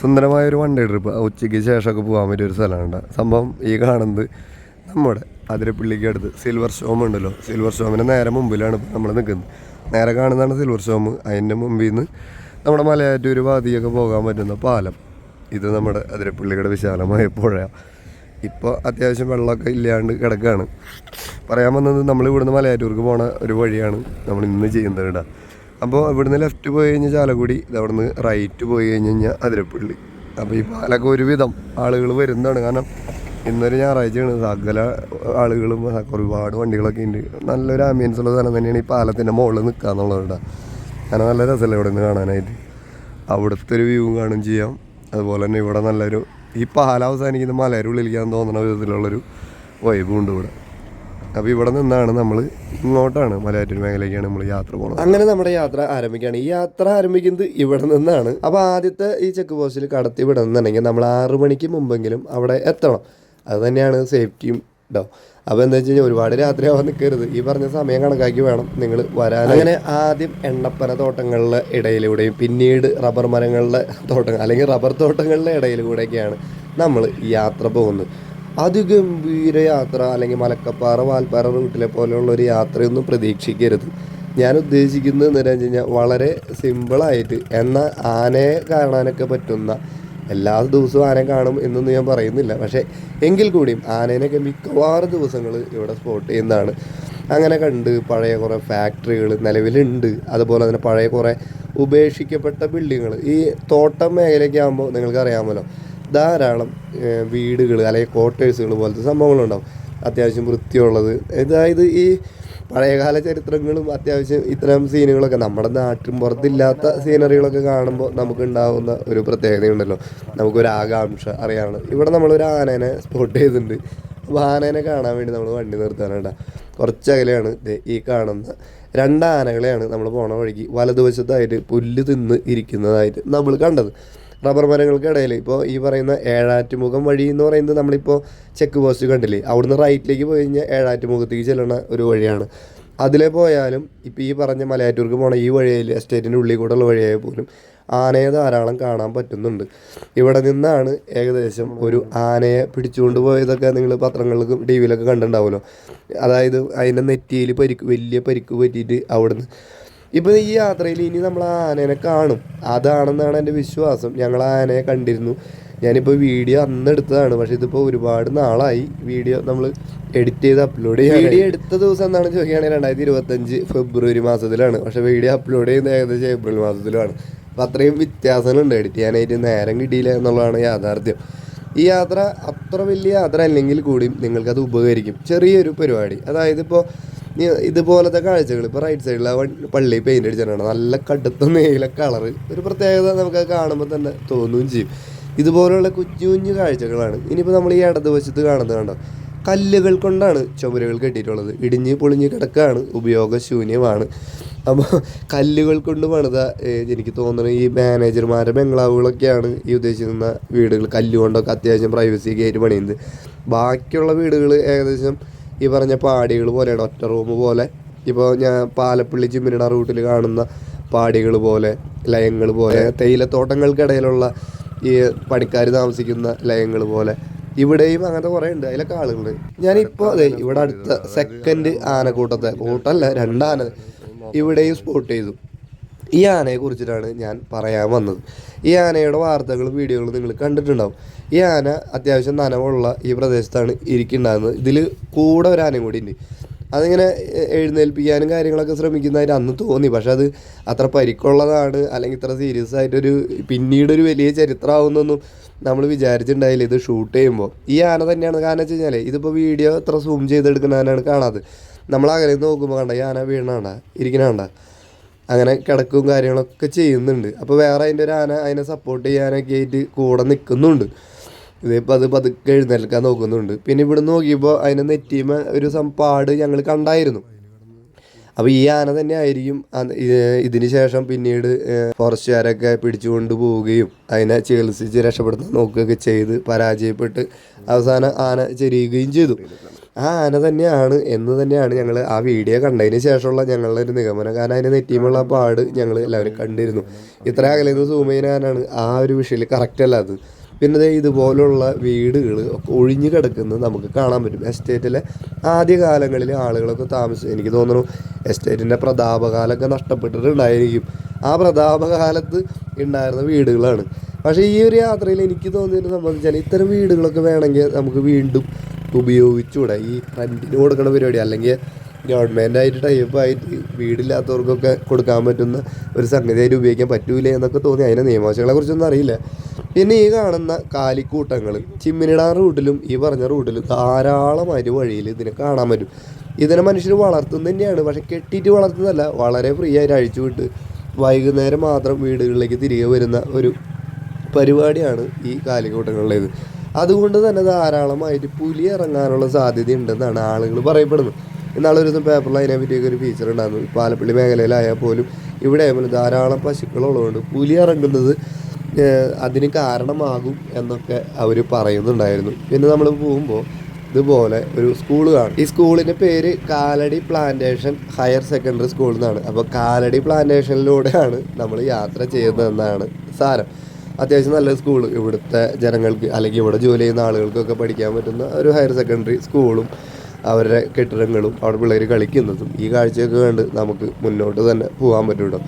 സുന്ദരമായ ഒരു one day trip ഉച്ചയ്ക്ക് ശേഷമൊക്കെ പോകാൻ പറ്റിയ ഒരു സ്ഥലമാണ്. സംഭവം ഈ കാണുന്നത് നമ്മുടെ അതിരപ്പള്ളിക്ക് അടുത്ത് സിൽവർ സ്റ്റോം ഉണ്ടല്ലോ. സിൽവർ സ്റ്റോമിന് നേരെ മുമ്പിലാണ് നമ്മൾ നിൽക്കുന്നത് നേരെ കാണുന്നതാണ് സിൽവർ സ്റ്റോം അതിന്റെ മുമ്പിൽ നിന്ന് നമ്മുടെ മലയാറ്റൂർ വാതിയൊക്കെ പോകാൻ പറ്റുന്ന പാലം. ഇത് നമ്മുടെ അതിരപ്പള്ളിയുടെ വിശാലമായ പുഴ ഇപ്പോൾ അത്യാവശ്യം വെള്ളമൊക്കെ ഇല്ലാണ്ട് കിടക്കുകയാണ് പറയാൻ വന്നത് നമ്മൾ ഇവിടുന്ന് മലയാറ്റൂർക്ക് പോണ ഒരു വഴിയാണ്. നമ്മൾ ഇന്ന് ചെയ്യുന്നത് കേട്ടോ. അപ്പോൾ ഇവിടുന്ന് ലെഫ്റ്റ് പോയി കഴിഞ്ഞാൽ ചാലക്കുടി ഇത് നിന്ന് റൈറ്റ് പോയി കഴിഞ്ഞ് കഴിഞ്ഞാൽ അതിരപ്പള്ളി. അപ്പോൾ ഈ പാലൊക്കെ ഒരുവിധം ആളുകൾ വരുന്നതാണ്. കാരണം ഇന്നൊരു ഞായറാഴ്ചയാണ്. സകല ആളുകളും ഒരുപാട് വണ്ടികളൊക്കെ ഉണ്ട്. നല്ലൊരു ആംബിയൻസ് ഉള്ള സ്ഥലം തന്നെയാണ് ഈ പാലത്തിന്റെ മുകളിൽ നിൽക്കുക എന്നുള്ളത് കേട്ടോ. കാരണം നല്ല രസമല്ലേ ഇവിടെ നിന്ന് കാണാനായിട്ട്. അവിടുത്തെ ഒരു വ്യൂ കാണും ചെയ്യാം. അതുപോലെ തന്നെ ഇവിടെ നല്ലൊരു ഈ പാലം അവസാനിക്കുന്ന മലയുടെ തോന്നുന്ന വിധത്തിലുള്ളൊരു വൈബും ഉണ്ട് ഇവിടെ. അപ്പോൾ ഇവിടെ നിന്നാണ് നമ്മൾ ഇങ്ങോട്ടാണ് മലയാറ്റൂർ മേഖലയ്ക്കാണ് നമ്മൾ യാത്ര പോകുന്നത് അങ്ങനെ നമ്മുടെ യാത്ര ആരംഭിക്കുകയാണ്. ഈ യാത്ര ആരംഭിക്കുന്നത് ഇവിടെ നിന്നാണ്. അപ്പോൾ ആദ്യത്തെ ഈ ചെക്ക് പോസ്റ്റിൽ കടത്തി വിടുന്നുണ്ടെങ്കിൽ നമ്മൾ ആറ് മണിക്ക് മുമ്പെങ്കിലും അവിടെ എത്തണം. അത് തന്നെയാണ് സേഫ്റ്റിയും കേട്ടോ അപ്പോൾ എന്താ വെച്ച് കഴിഞ്ഞാൽ ഒരുപാട് രാത്രിയാവാൻ നിൽക്കരുത് ഈ പറഞ്ഞ സമയം കണക്കാക്കി വേണം നിങ്ങൾ വരാൻ അങ്ങനെ ആദ്യം എണ്ണപ്പന തോട്ടങ്ങളുടെ ഇടയിലൂടെയും പിന്നീട് റബ്ബർ മരങ്ങളുടെ തോട്ടങ്ങൾ അല്ലെങ്കിൽ റബ്ബർ തോട്ടങ്ങളുടെ ഇടയിലൂടെയൊക്കെയാണ് നമ്മൾ യാത്ര പോകുന്നത്. അതിഗംഭീര യാത്ര അല്ലെങ്കിൽ മലക്കപ്പാറ വാൽപ്പാറ റൂട്ടിലെ പോലെയുള്ള ഒരു യാത്രയൊന്നും പ്രതീക്ഷിക്കരുത്. ഞാൻ ഉദ്ദേശിക്കുന്നത് എന്താ വെച്ച് കഴിഞ്ഞാൽ വളരെ സിമ്പിളായിട്ട് എന്നാൽ ആനയെ കാണാനൊക്കെ പറ്റുന്ന എല്ലാ ദിവസവും ആനയെ കാണും എന്നൊന്നും ഞാൻ പറയുന്നില്ല. പക്ഷേ എങ്കിൽ കൂടിയും ആനേനൊക്കെ മിക്കവാറും ദിവസങ്ങൾ ഇവിടെ സ്പോട്ട് ചെയ്യുന്നതാണ്. അങ്ങനെ കണ്ട് പഴയ കുറേ ഫാക്ടറികൾ നിലവിലുണ്ട്. അതുപോലെ തന്നെ പഴയ കുറേ ഉപേക്ഷിക്കപ്പെട്ട ബിൽഡിങ്ങുകൾ ഈ തോട്ടം മേഖലയൊക്കെ ആകുമ്പോൾ നിങ്ങൾക്ക് അറിയാമല്ലോ ധാരാളം വീടുകൾ അല്ലെങ്കിൽ ക്വാർട്ടേഴ്സുകൾ പോലത്തെ സംഭവങ്ങളുണ്ടാവും. അത്യാവശ്യം വൃത്തിയുള്ളത്. അതായത് ഈ പഴയകാല ചരിത്രങ്ങളും അത്യാവശ്യം ഇത്തരം സീനുകളൊക്കെ നമ്മുടെ നാട്ടിൻ പുറത്തില്ലാത്ത സീനറികളൊക്കെ കാണുമ്പോൾ നമുക്ക് നമുക്കുണ്ടാവുന്ന ഒരു പ്രത്യേകതയുണ്ടല്ലോ. നമുക്കൊരു ആകാംക്ഷ അറിയാണ് ഇവിടെ നമ്മളൊരു ആനേനെ സ്പോട്ട് ചെയ്തിട്ടുണ്ട്. അപ്പോൾ ആനേനെ കാണാൻ വേണ്ടി നമ്മൾ വണ്ടി നിർത്താനുണ്ട. കുറച്ച് അകലെയാണ് ഈ കാണുന്ന രണ്ട് ആനകളെയാണ് നമ്മൾ പോണ വഴിക്ക് വലതുവശത്തായിട്ട് പുല്ല് തിന്ന് ഇരിക്കുന്നതായിട്ട് നമ്മൾ കണ്ടത്. റബ്ബർ മരങ്ങൾക്ക് ഇടയിൽ. ഇപ്പോൾ ഈ പറയുന്ന ഏഴാറ്റുമുഖം വഴി എന്ന് പറയുന്നത് നമ്മളിപ്പോൾ ചെക്ക് പോസ്റ്റ് കണ്ടില്ലേ? അവിടുന്ന് റൈറ്റിലേക്ക് പോയി കഴിഞ്ഞാൽ ഏഴാറ്റുമുഖത്തേക്ക് ചെല്ലണ ഒരു വഴിയാണ്. അതിലെ പോയാലും ഇപ്പോൾ ഈ പറഞ്ഞ മലയാറ്റൂർക്ക് പോണ ഈ വഴിയിൽ എസ്റ്റേറ്റിന്റെ ഉള്ളിൽ കൂടെ ഉള്ള വഴിയായ പോലും ആനയെ ധാരാളം കാണാൻ പറ്റുന്നുണ്ട്. ഇവിടെ നിന്നാണ് ഏകദേശം ഒരു ആനയെ പിടിച്ചുകൊണ്ട് പോയതൊക്കെ നിങ്ങൾ പത്രങ്ങളിലും ടി വിയിലൊക്കെ കണ്ടിട്ടുണ്ടാവുമല്ലോ. അതായത് അതിന്റെ നെറ്റിയിൽ പരിക്ക് വലിയ പരിക്ക് പറ്റിയിട്ട് അവിടുന്ന് ഇപ്പോൾ ഈ യാത്രയിൽ ഇനി നമ്മൾ ആനേനെ കാണും. അതാണെന്നാണ് എന്റെ വിശ്വാസം. ഞങ്ങൾ ആനയെ കണ്ടിരുന്നു. ഞാനിപ്പോൾ വീഡിയോ അന്ന് എടുത്തതാണ്. പക്ഷേ ഇതിപ്പോൾ ഒരുപാട് നാളായി വീഡിയോ നമ്മൾ എഡിറ്റ് ചെയ്ത് അപ്ലോഡ് ചെയ്യാൻ വീഡിയോ എടുത്ത ദിവസം എന്നാണ് ചോദിക്കുകയാണെങ്കിൽ രണ്ടായിരത്തി ഇരുപത്തഞ്ച് ഫെബ്രുവരി മാസത്തിലാണ്. പക്ഷേ വീഡിയോ അപ്ലോഡ് ചെയ്യുന്നത് ഏകദേശം ഏപ്രിൽ മാസത്തിലാണ്. അപ്പോൾ അത്രയും വ്യത്യാസങ്ങളുണ്ട്. എഡിറ്റ് ചെയ്യാനായിട്ട് നേരം കിട്ടിയില്ല എന്നുള്ളതാണ് യാഥാർത്ഥ്യം. ഈ യാത്ര അത്ര വലിയ യാത്ര അല്ലെങ്കിൽ കൂടിയും നിങ്ങൾക്കത് ഉപകരിക്കും. ചെറിയൊരു പരിപാടി. അതായത് ഇപ്പോൾ ഇതുപോലത്തെ കാഴ്ചകൾ ഇപ്പോൾ റൈറ്റ് സൈഡിൽ ആ പള്ളി പെയിന്റ് അടിച്ചിട്ടാണ് നല്ല കടുത്ത നീല കളറ് ഒരു പ്രത്യേകത നമുക്ക് കാണുമ്പോൾ തന്നെ തോന്നുകയും ചെയ്യും. ഇതുപോലുള്ള കുഞ്ഞു കുഞ്ഞു കാഴ്ചകളാണ്. ഇനിയിപ്പോൾ നമ്മൾ ഈ ഇടതുവശത്ത് കാണുന്നത് കണ്ടോ? കല്ലുകൾ കൊണ്ടാണ് ചുമരുകൾ കെട്ടിയിട്ടുള്ളത്. ഇടിഞ്ഞ് പൊളിഞ്ഞ് കിടക്കുകയാണ് ഉപയോഗശൂന്യമാണ്. അപ്പോൾ കല്ലുകൾ കൊണ്ട് പണിത എനിക്ക് തോന്നുന്നത് ഈ മാനേജർമാരെ ബംഗ്ലാവുകളൊക്കെയാണ് ഈ ഉദ്ദേശിക്കുന്ന വീടുകൾ. കല്ലുകൊണ്ടൊക്കെ അത്യാവശ്യം പ്രൈവസി കയറ്റി പണിയുന്നത്. ബാക്കിയുള്ള വീടുകൾ ഏകദേശം ഈ പറഞ്ഞ പാടികൾ പോലെയാണ് ഒറ്റ റൂം പോലെ. ഇപ്പോൾ ഞാൻ പാലപ്പള്ളി ചിമ്മിനിട റൂട്ടിൽ കാണുന്ന പാടികൾ പോലെ ലയങ്ങൾ പോലെ തേയിലത്തോട്ടങ്ങൾക്കിടയിലുള്ള ഈ പണിക്കാർ താമസിക്കുന്ന ലയങ്ങൾ പോലെ. ഇവിടെയും അങ്ങനത്തെ കുറേ ഉണ്ട്. അതിലൊക്കെ ആളുകളുണ്ട് ഞാനിപ്പോൾ അതെ ഇവിടെ അടുത്ത സെക്കൻഡ് ആനക്കൂട്ടത്തെ കൂട്ടല്ല രണ്ടാന. ഇവിടെയും സ്പോട്ട് ചെയ്തു. ഈ ആനയെ കുറിച്ചിട്ടാണ് ഞാൻ പറയാൻ വന്നത്. ഈ ആനയുടെ വാർത്തകളും വീഡിയോകളും നിങ്ങൾ കണ്ടിട്ടുണ്ടാവും. ഈ ആന അത്യാവശ്യം നനവുള്ള ഈ പ്രദേശത്താണ് ഇരിക്കുന്നുണ്ടാകുന്നത് ഇതിൽ കൂടെ ഒരു ആനയും കൂടി ഉണ്ട്. അതിങ്ങനെ എഴുന്നേൽപ്പിക്കാനും കാര്യങ്ങളൊക്കെ ശ്രമിക്കുന്നതായിട്ട് അന്ന് തോന്നി. പക്ഷെ അത് അത്ര പരിക്കുള്ളതാണ് അല്ലെങ്കിൽ ഇത്ര സീരിയസ് ആയിട്ടൊരു പിന്നീടൊരു വലിയ ചരിത്രമാവുന്നൊന്നും നമ്മൾ വിചാരിച്ചിട്ടുണ്ടായില്ല. ഇത് ഷൂട്ട് ചെയ്യുമ്പോൾ. ഈ ആന തന്നെയാണ് കാരണം വെച്ച് കഴിഞ്ഞാൽ ഇതിപ്പോൾ വീഡിയോ ഇത്ര സൂം ചെയ്തെടുക്കുന്ന ആനയാണ് കാണാതെ നമ്മൾ അങ്ങനെ നോക്കുമ്പോൾ കണ്ട ഈ ആന വീണാണ്ട? ഇരിക്കണണ്ട? അങ്ങനെ കിടക്കും കാര്യങ്ങളൊക്കെ ചെയ്യുന്നുണ്ട്. അപ്പോൾ വേറെ അതിന്റെ ഒരു ആന അതിനെ സപ്പോർട്ട് ചെയ്യാനൊക്കെ ആയിട്ട് കൂടെ നിൽക്കുന്നുണ്ട്. ഇതിപ്പോൾ അത് പതുക്കെ എഴുന്നേൽക്കാൻ നോക്കുന്നുണ്ട്. പിന്നെ ഇവിടെ നോക്കിയപ്പോൾ അതിനെ നെറ്റിമ ഒരു പാട് ഞങ്ങൾ കണ്ടായിരുന്നു. അപ്പോൾ ഈ ആന തന്നെ ആയിരിക്കും ഇതിന് ശേഷം പിന്നീട് ഫോറസ്റ്റുകാരൊക്കെ പിടിച്ചുകൊണ്ട് പോവുകയും അതിനെ ചികിത്സിച്ച് രക്ഷപ്പെടുത്താൻ നോക്കുകയൊക്കെ ചെയ്ത് പരാജയപ്പെട്ട് അവസാനം ആന ചെരിയുകയും ചെയ്തു. ആ ആന തന്നെയാണ് എന്ന് തന്നെയാണ് ഞങ്ങൾ ആ വീഡിയോ കണ്ടതിന് ശേഷമുള്ള ഞങ്ങളുടെ ഒരു നിഗമനം. കാരണം അതിന് നെറ്റിയുമുള്ള പാട് ഞങ്ങൾ എല്ലാവരും കണ്ടിരുന്നു. ഇത്ര അകലെ നിന്ന് ആ ഒരു വിഷയിൽ കറക്റ്റ് അത്. പിന്നെ ദേ ഇതുപോലുള്ള വീടുകൾ ഒക്കെ ഒഴിഞ്ഞു കിടക്കുന്നത് നമുക്ക് കാണാൻ പറ്റും. എസ്റ്റേറ്റിലെ ആദ്യ കാലങ്ങളിൽ ആളുകളൊക്കെ താമസിച്ചു എനിക്ക് തോന്നുന്നു എസ്റ്റേറ്റിന്റെ പ്രതാപകാലമൊക്കെ നഷ്ടപ്പെട്ടിട്ടുണ്ടായിരിക്കും. ആ പ്രതാപകാലത്ത് ഉണ്ടായിരുന്ന വീടുകളാണ്. പക്ഷേ ഈ ഒരു യാത്രയിൽ എനിക്ക് തോന്നിയത് സംബന്ധിച്ചാൽ ഇത്തരം വീടുകളൊക്കെ വേണമെങ്കിൽ നമുക്ക് വീണ്ടും ഉപയോഗിച്ചുകൂടെ. ഈ റെന്റിന് കൊടുക്കുന്ന പരിപാടി അല്ലെങ്കിൽ ഗവൺമെന്റായിട്ട് ടൈപ്പായിട്ട് വീടില്ലാത്തവർക്കൊക്കെ കൊടുക്കാൻ പറ്റുന്ന ഒരു സംഗതിയായിട്ട് ഉപയോഗിക്കാൻ പറ്റൂലേ എന്നൊക്കെ തോന്നി. അതിന്റെ നിയമവശങ്ങളെ കുറിച്ചൊന്നും അറിയില്ല. പിന്നെ ഈ കാണുന്ന കാലിക്കൂട്ടങ്ങൾ ചിമ്മിനിടാൻ റൂട്ടിലും ഈ പറഞ്ഞ റൂട്ടിലും ധാരാളമായിട്ട് വഴിയിൽ ഇതിനെ കാണാൻ പറ്റും. ഇതിനെ മനുഷ്യർ വളർത്തുന്നത് തന്നെയാണ് പക്ഷെ കെട്ടിയിട്ട് വളർത്തുന്നതല്ല വളരെ ഫ്രീ ആയിട്ട് അഴിച്ചു വിട്ട് വൈകുന്നേരം മാത്രം വീടുകളിലേക്ക് തിരികെ വരുന്ന ഒരു പരിപാടിയാണ് ഈ കാലിക്കൂട്ടങ്ങളിലേത് അതുകൊണ്ട് തന്നെ ധാരാളമായിട്ട് പുലി ഇറങ്ങാനുള്ള സാധ്യതയുണ്ടെന്നാണ് ആളുകൾ പറയപ്പെടുന്നത്. ഇന്നാളെ ഒരു ദിവസം പേപ്പറിൽ അതിനെ പറ്റിയൊക്കെ ഒരു ഫീച്ചർ ഉണ്ടായിരുന്നു. പാലപ്പള്ളി മേഖലയിലായാൽ പോലും ഇവിടെ ധാരാളം പശുക്കളുള്ളതുകൊണ്ട് പുലി ഇറങ്ങുന്നത് അതിന് കാരണമാകും എന്നൊക്കെ അവർ പറയുന്നുണ്ടായിരുന്നു. പിന്നെ നമ്മൾ പോകുമ്പോൾ ഇതുപോലെ ഒരു സ്കൂൾ കാണും. ഈ സ്കൂളിന്റെ പേര് Kalady plantation higher secondary school എന്നാണ്. അപ്പോൾ കാലടി പ്ലാന്റേഷനിലൂടെയാണ് നമ്മൾ യാത്ര ചെയ്യുന്നതെന്നാണ് സാരം. അത്യാവശ്യം നല്ല സ്കൂൾ. ഇവിടുത്തെ ജനങ്ങൾക്ക് അല്ലെങ്കിൽ ഇവിടെ ജോലി ചെയ്യുന്ന ആളുകൾക്കൊക്കെ പഠിക്കാൻ പറ്റുന്ന ഒരു ഹയർ സെക്കൻഡറി സ്കൂളും അവരുടെ കെട്ടിടങ്ങളും അവിടെ പിള്ളേർ കളിക്കുന്നതും ഈ കാഴ്ചയൊക്കെ കണ്ട് നമുക്ക് മുന്നോട്ട് തന്നെ പോകാൻ പറ്റും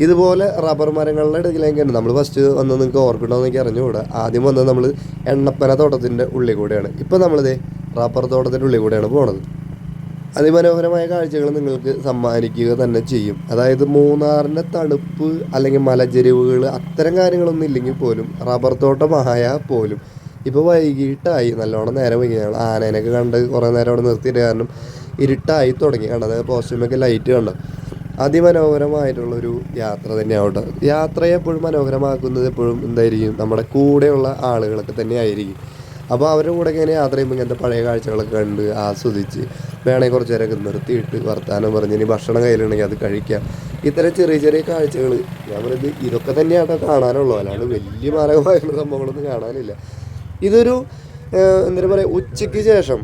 ഇതുപോലെ റബ്ബർ മരങ്ങളുടെ ഇടയിലേക്കാണ് നമ്മൾ ഫസ്റ്റ് വന്നത് നിങ്ങൾക്ക് ഓർക്കണമെന്ന് എനിക്ക് അറിഞ്ഞുകൂടാ. ആദ്യം വന്നത് നമ്മൾ എണ്ണപ്പന തോട്ടത്തിന്റെ ഉള്ളിൽ കൂടെയാണ്. ഇപ്പം നമ്മളിതേ റബ്ബർ തോട്ടത്തിന്റെ ഉള്ളിൽ കൂടെയാണ് പോണത്. അതിമനോഹരമായ കാഴ്ചകൾ നിങ്ങൾക്ക് സമ്മാനിക്കുക തന്നെ ചെയ്യും. അതായത് മൂന്നാറിന്റെ തണുപ്പ് അല്ലെങ്കിൽ മലചെരിവുകൾ അത്തരം കാര്യങ്ങളൊന്നും ഇല്ലെങ്കിൽ പോലും റബ്ബർ തോട്ടമായ പോലും ഇപ്പോൾ വൈകിട്ടായി നല്ലോണം നേരം വൈകി ഞങ്ങൾ ആനേനൊക്കെ കണ്ട് കുറേ നേരം അവിടെ നിർത്തിയിട്ട് കാരണം ഇരുട്ടായി തുടങ്ങി. കണ്ടത് പോസ്റ്റുമൊക്കെ ലൈറ്റ് കണ്ടോ? അതിമനോഹരമായിട്ടുള്ളൊരു യാത്ര തന്നെയാവട്ടെ യാത്രയെ എപ്പോഴും മനോഹരമാക്കുന്നത് എപ്പോഴും എന്തായിരിക്കും? നമ്മുടെ കൂടെയുള്ള ആളുകളൊക്കെ തന്നെ ആയിരിക്കും അപ്പോൾ അവരുടെ കൂടെ ഇങ്ങനെ യാത്ര ചെയ്യുമ്പോൾ ഇങ്ങനത്തെ പഴയ കാഴ്ചകളൊക്കെ കണ്ട് ആസ്വദിച്ച് വേണമെങ്കിൽ കുറച്ച് നേരമൊക്കെ നിർത്തിയിട്ട് വർത്തമാനം പറഞ്ഞ് ഇനി ഭക്ഷണം കയ്യിലുണ്ടെങ്കിൽ അത് കഴിക്കാം. ഇത്തരം ചെറിയ ചെറിയ കാഴ്ചകൾ ഞാൻ പറയുന്നത് ഇതൊക്കെ തന്നെയാണ് കാണാനുള്ളൂ അല്ലാണ്ട് വലിയ മാരകമായിട്ടുള്ള സംഭവങ്ങളൊന്നും കാണാനില്ല. ഇതൊരു എന്താ പറയുക ഉച്ചയ്ക്ക് ശേഷം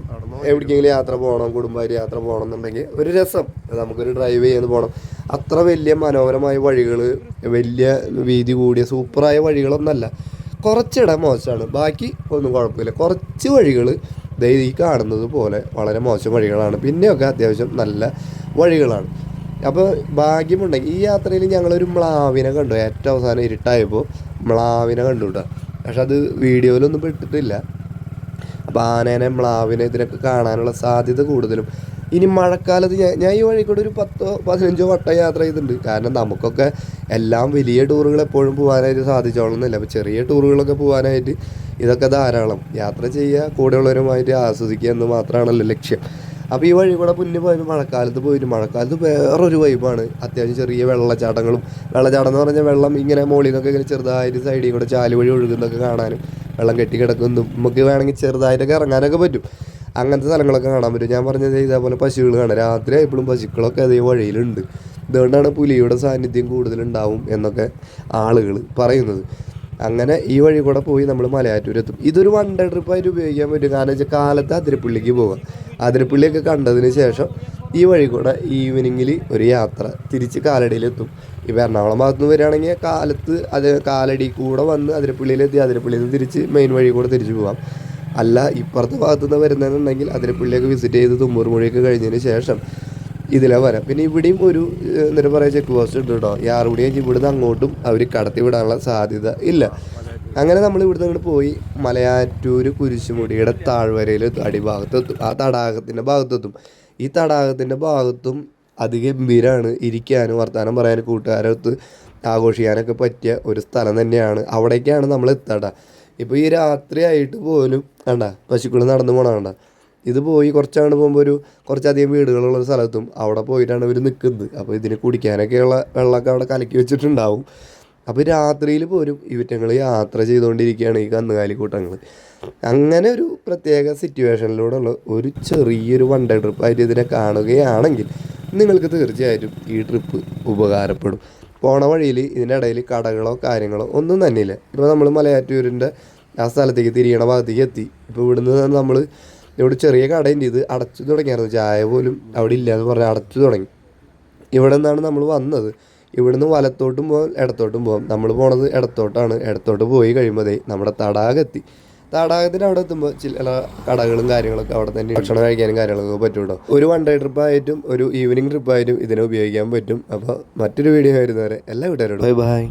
എവിടേക്കെങ്കിലും യാത്ര പോകണം കുടുംബമായിട്ട് യാത്ര പോകണം എന്നുണ്ടെങ്കിൽ ഒരു രസം. നമുക്കൊരു ഡ്രൈവ് ചെയ്ത് പോകണം. അത്ര വലിയ മനോഹരമായ വഴികൾ വലിയ വീതി കൂടിയ സൂപ്പറായ വഴികളൊന്നല്ല. കുറച്ചിടം മോശമാണ്. ബാക്കി ഒന്നും കുഴപ്പമില്ല. കുറച്ച് വഴികൾ ഈ കാണുന്നത് പോലെ വളരെ മോശം വഴികളാണ്. പിന്നെയൊക്കെ അത്യാവശ്യം നല്ല വഴികളാണ്. അപ്പോൾ ഭാഗ്യമുണ്ടെങ്കിൽ ഈ യാത്രയിൽ ഞങ്ങളൊരു മ്ലാവിനെ കണ്ടു. ഏറ്റവും അവസാനം ഇരുട്ടായപ്പോൾ മ്ലാവിനെ കണ്ടു കേട്ടോ. പക്ഷെ അത് വീഡിയോയിലൊന്നും പെട്ടിട്ടില്ല ആനേനെ മ്ലാവിനെ ഇതിനൊക്കെ കാണാനുള്ള സാധ്യത കൂടുതലും. ഇനി മഴക്കാലത്ത് ഞാൻ ഞാൻ ഈ വഴി ഒരു പത്തോ പതിനഞ്ചോ വട്ടം യാത്ര ചെയ്തിട്ടുണ്ട്. കാരണം നമുക്കൊക്കെ എല്ലാം വലിയ ടൂറുകൾ എപ്പോഴും പോകാനായിട്ട് സാധിച്ചോളുന്നില്ല അപ്പോൾ ചെറിയ ടൂറുകളൊക്കെ പോകാനായിട്ട് ഇതൊക്കെ ധാരാളം. യാത്ര ചെയ്യുക കൂടെയുള്ളവരുമായിട്ട് ആസ്വദിക്കുക എന്ന് മാത്രമാണല്ലോ ലക്ഷ്യം. അപ്പോൾ ഈ വഴി കൂടെ മുന്നേ പോയപ്പോൾ മഴക്കാലത്ത് പോയിട്ട് മഴക്കാലത്ത് വേറൊരു വൈബാണ് അത്യാവശ്യം ചെറിയ വെള്ളച്ചാട്ടങ്ങളും വെള്ളച്ചാട്ടം എന്ന് പറഞ്ഞാൽ വെള്ളം ഇങ്ങനെ മുകളിൽ നിന്നൊക്കെ ഇങ്ങനെ ചെറുതായിട്ട് സൈഡിൽ കൂടെ ചാൽ വഴി ഒഴുകുന്നതൊക്കെ കാണാനും വെള്ളം കെട്ടി കിടക്കുന്നതും നമുക്ക് വേണമെങ്കിൽ ചെറുതായിട്ടൊക്കെ ഇറങ്ങാനൊക്കെ പറ്റും. അങ്ങനത്തെ സ്ഥലങ്ങളൊക്കെ കാണാൻ പറ്റും. ഞാൻ പറഞ്ഞത് ഇതേപോലെ പശുക്കൾ കാണാം രാത്രി എപ്പോഴും പശുക്കളൊക്കെ അതേ വഴിയിലുണ്ട്. ഇതുകൊണ്ടാണ് പുലിയുടെ സാന്നിധ്യം കൂടുതലുണ്ടാവും എന്നൊക്കെ ആളുകൾ പറയുന്നത്. അങ്ങനെ ഈ വഴി കൂടെ പോയി നമ്മൾ മലയാറ്റൂരെത്തും. ഇതൊരു വൺ ഡേ ട്രിപ്പായിട്ട് ഉപയോഗിക്കാൻ പറ്റും. കാരണം വെച്ചാൽ കാലത്ത് അതിരപ്പള്ളിക്ക് പോകാം അതിരപ്പള്ളിയൊക്കെ കണ്ടതിന് ശേഷം ഈ വഴി കൂടെ ഈവനിങ്ങിൽ ഒരു യാത്ര തിരിച്ച് കാലടിയിലെത്തും. ഇപ്പോൾ എറണാകുളം ഭാഗത്ത് നിന്ന് വരികയാണെങ്കിൽ കാലത്ത് അത് കാലടി കൂടെ വന്ന് അതിരപ്പള്ളിയിലെത്തി. അതിരപ്പള്ളിയിൽ നിന്ന് തിരിച്ച് മെയിൻ വഴി കൂടെ തിരിച്ച് പോകാം അല്ല ഇപ്പുറത്തെ ഭാഗത്തു നിന്ന് വരുന്നതെന്നുണ്ടെങ്കിൽ അതിരപ്പള്ളിയൊക്കെ വിസിറ്റ് ചെയ്ത് തുമ്പൂർ മൊഴിയൊക്കെ കഴിഞ്ഞതിന് ശേഷം ഇതിലെ വരാം. പിന്നെ ഇവിടെയും ഒരു എന്താ പറയുക ചെക്ക് പോസ്റ്റ് ഉണ്ട് കേട്ടോ ഈ ആറുപടി കഴിഞ്ഞ് ഇവിടുന്ന് അങ്ങോട്ടും അവർ കടത്തി വിടാനുള്ള സാധ്യത ഇല്ല. അങ്ങനെ നമ്മൾ ഇവിടുന്ന് അങ്ങോട്ട് പോയി മലയാറ്റൂർ കുരിശുമുടിയുടെ താഴ്വരയിൽ അടിഭാഗത്തെത്തും. ആ തടാകത്തിന്റെ ഭാഗത്തെത്തും. ഈ തടാകത്തിന്റെ ഭാഗത്തും അതിഗംഭീരമാണ് ഇരിക്കാനും വർത്തമാനം പറയാനും കൂട്ടുകാരൊത്ത് ആഘോഷിക്കാനൊക്കെ പറ്റിയ ഒരു സ്ഥലം തന്നെയാണ്. അവിടേക്കാണ് നമ്മൾ എത്തേണ്ട ഇപ്പോൾ ഈ രാത്രി ആയിട്ട് പോലും വേണ്ട പശുക്കൾ നടന്നു പോകണം കണ്ട. ഇത് പോയി കുറച്ചാണ് പോകുമ്പോൾ ഒരു കുറച്ചധികം വീടുകളുള്ള സ്ഥലത്തും അവിടെ പോയിട്ടാണ് ഇവർ നിൽക്കുന്നത് അപ്പോൾ ഇതിന് കുടിക്കാനൊക്കെയുള്ള വെള്ളമൊക്കെ അവിടെ കലക്കി വെച്ചിട്ടുണ്ടാവും. അപ്പോൾ രാത്രിയിൽ പോലും ഇവറ്റങ്ങൾ യാത്ര ചെയ്തുകൊണ്ടിരിക്കുകയാണ് ഈ കന്നുകാലിക്കൂട്ടങ്ങൾ അങ്ങനെ ഒരു പ്രത്യേക സിറ്റുവേഷനിലൂടെയുള്ള ഒരു ചെറിയൊരു വൺ ഡേ ട്രിപ്പായിട്ട് ഇതിനെ കാണുകയാണെങ്കിൽ നിങ്ങൾക്ക് തീർച്ചയായിട്ടും ഈ ട്രിപ്പ് ഉപകാരപ്പെടും. പോണ വഴിയിൽ ഇതിന്റെ ഇടയിൽ കടകളോ കാര്യങ്ങളോ ഒന്നും തന്നെയില്ല. ഇപ്പോൾ നമ്മൾ മലയാറ്റൂരിന്റെ ആ സ്ഥലത്തേക്ക് തിരിയണ ഭാഗത്തേക്ക് എത്തി. ഇപ്പോൾ ഇവിടുന്ന് നമ്മൾ ഇവിടെ ചെറിയ കടയുണ്ട് ഇത് അടച്ചു തുടങ്ങിയായിരുന്നു. ചായ പോലും അവിടെ ഇല്ല എന്ന് പറഞ്ഞ് അടച്ചു തുടങ്ങി. ഇവിടെ നിന്നാണ് നമ്മൾ വന്നത്. ഇവിടുന്ന് വലത്തോട്ടും പോകാം ഇടത്തോട്ടും പോകാം നമ്മൾ പോണത് ഇടത്തോട്ടാണ്. ഇടത്തോട്ട് പോയി കഴിയുമ്പോഴേ നമ്മുടെ തടാകത്തി തടാകത്തിന്റെ അവിടെ എത്തുമ്പോൾ ചില കടകളും കാര്യങ്ങളൊക്കെ അവിടെ തന്നെ ഭക്ഷണം കഴിക്കാനും കാര്യങ്ങളൊക്കെ പറ്റുള്ളൂ ഒരു വൺ ഡേ ട്രിപ്പ് ആയിട്ടും ഒരു ഈവനിങ് ട്രിപ്പായിട്ടും ഇതിനെ ഉപയോഗിക്കാൻ പറ്റും. അപ്പോൾ മറ്റൊരു വീഡിയോ വരുന്നവരെ എല്ലാ വീട്ടുകാരോടും. Bye bye